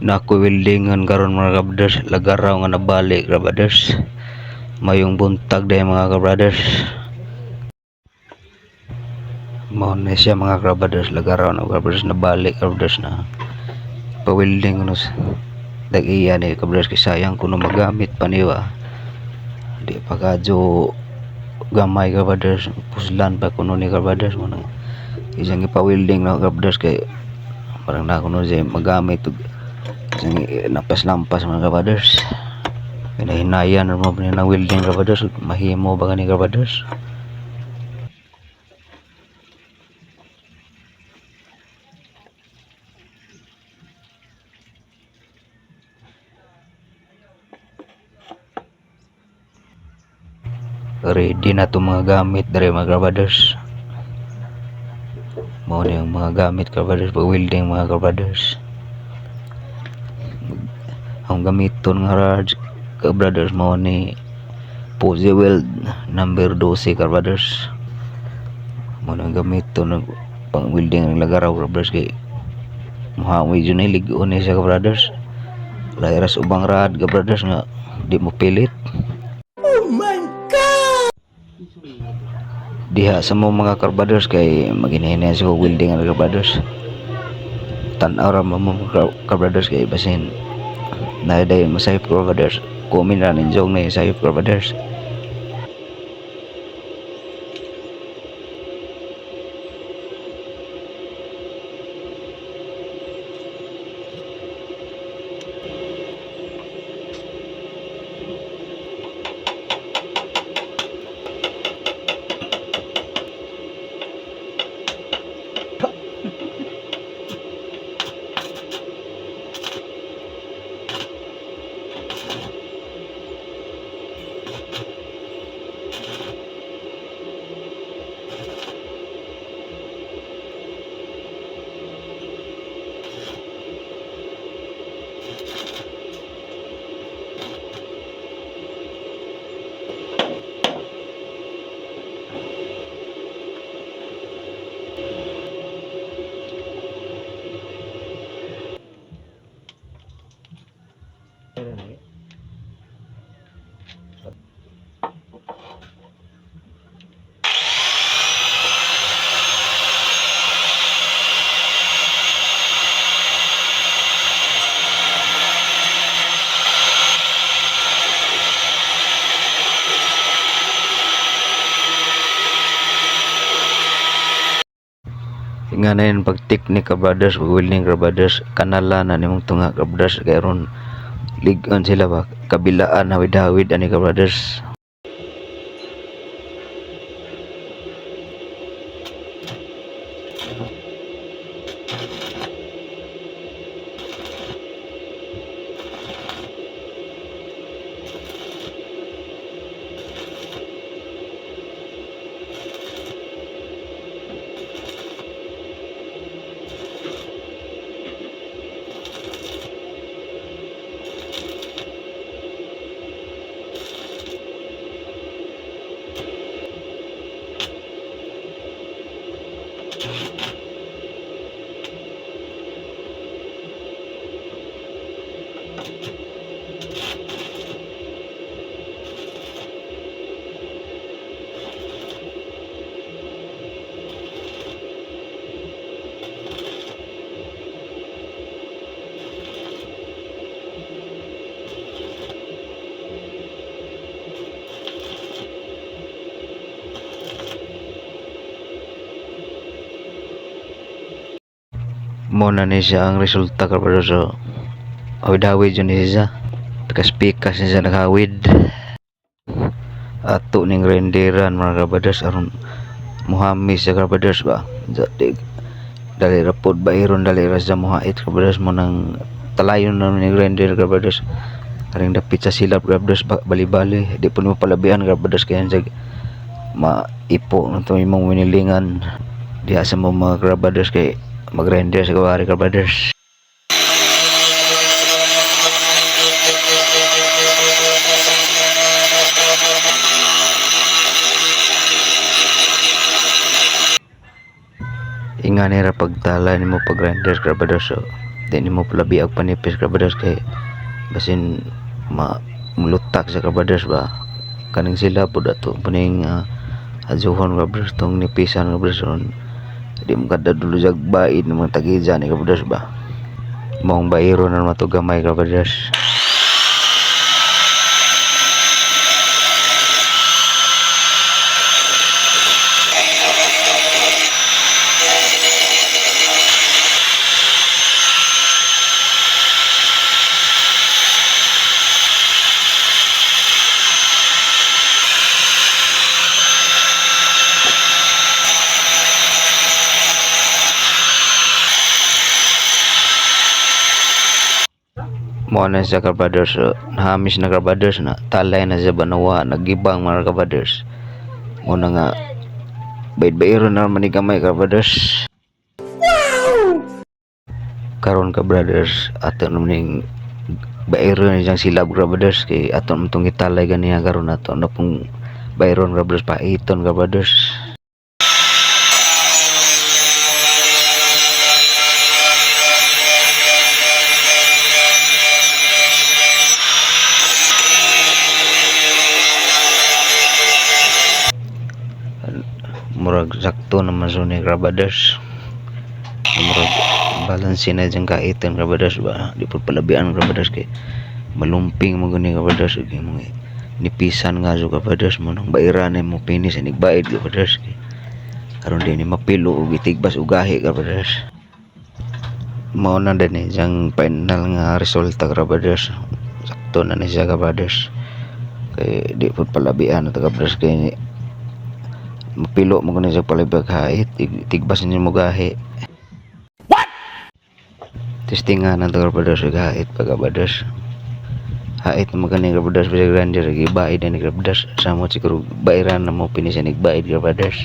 na ako weldingan karon mga kabrothers. Lagaraw nga nabali kabrothers. Mayong buntag dahil mga kabrothers. Mo na siya mga kabrothers. Lagaraw na kabrothers. Nabali kabrothers na pa-welding no dag-iya ni kabrothers kay sayang kuno magamit pa niwa di pa kadyo gamay kabrothers. Puslan pa kuno ni kabrothers. Mo nang isang ipa-welding na kabrothers kay parang na kuno siya magamit isang napas-lampas mga kabrothers hinahinayan mo pa na welding kabrothers mahimo ba ni kabrothers ready na to mga gamit dari mga kabrothers mo na yung mga gamit kabrothers pag welding mga kabrothers ang gamiton nga rod kabrothers mo ni Pose Weld number 12 kabrothers mo na ang gamiton ng pang welding ng lagaraw kabrothers kay muhamoy dyan ay ligoon ni siya kabrothers lairas ubang rad kabrothers nga di mo pilit. Diha sa mo mga carbaders kay maghinahinayan sa welding ang carbaders tanaw ra mo mga carbaders kay basin na day masayip carbaders kumin ra nin jong na sayip nga na yun pag technique ka brothers pag welding brothers kanala na nimong tunga ka brothers. Kay ron ligon sila ba? Kabilaan hawid hawid ani ka brothers mo na ni siya ang resulta ka hawid yun taga-speakers ni siya naghawid. Ato ning renderan mga kabaders. Aron muhami sa kabaders ba? Dali- dali rapod ba? Iron dali ra sa muhait kabaders. Mo nang talayon na ni render kabaders. Karing dapit sa silap kabaders ba- bali-bali. Di po mo palabian kabaders. Kaya sa maipo na to imong winilingan. Diha sa mga kabaders kay mag-render sa kawari kabaders inga nira pagtala nimo pag ka brother so di ni mo palabi ang panipis brothers kay basin ma mulutak sa brothers ba? Kaning sila po dato puning uh, ajuhon ka brothers tong nipisan brothers ron di mo kada dulo jag baid ng mga tagija ni ka brothers ba? Mong bayro na naman to mo na siya ka brothers uh, nahamis na ka brothers na. Talay na siya banawa nagibang mga ka brothers mo na nga bayad bayro na naman ni gamay ka brothers karon ka brothers ato naman bayro na siyang silab ka brothers kay ato naman itong italay ganiya karon ato. Na pong bayron ka brothers paiton ka sakto naman so Grabaders murag balance na dyan kaitan Grabaders ba? Di po palabian Grabaders kay malumping mo gani Grabaders kay mga nipisan nga so Grabaders mo nang bairan mo pinis ni baid Grabaders kay karon din ni mapilo ug itigbas ug gahi Grabaders mao na din eh diyang final nga resulta Grabaders sakto na ni siya Grabaders kay di po palabian ito Grabaders kay mapilo mo kuno sa palibag hait tig- tigbas niyo mo gahi. What? Testingan ang tagal brothers sa hait pagka brothers. Hait mo kani ka brothers sa grande ra gibaid ni ka brothers. Sa mo siguro bairan na mo pinisa ni baid ka brothers